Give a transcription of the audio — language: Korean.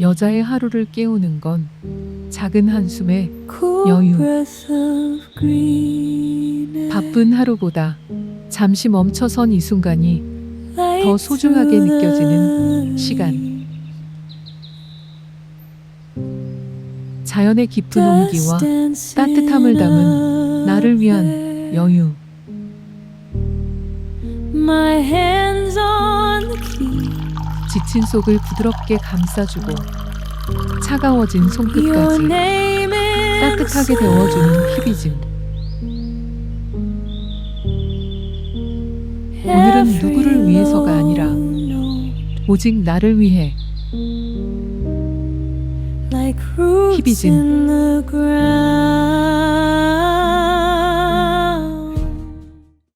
여자의 하루를 깨우는 건 작은 한숨에 Cool 여유. 바쁜 하루보다 잠시 멈춰선 이 순간이 더 소중하게 느껴지는 시간. 자연의 깊은 온기와 따뜻함을 담은 나를 위한 여유. 지친 속을 부드럽게 감싸주고 차가워진 손끝까지 따뜻하게 데워주는 히비즘. 오늘은 누구를 위해서가 아니라 오직 나를 위해 ground.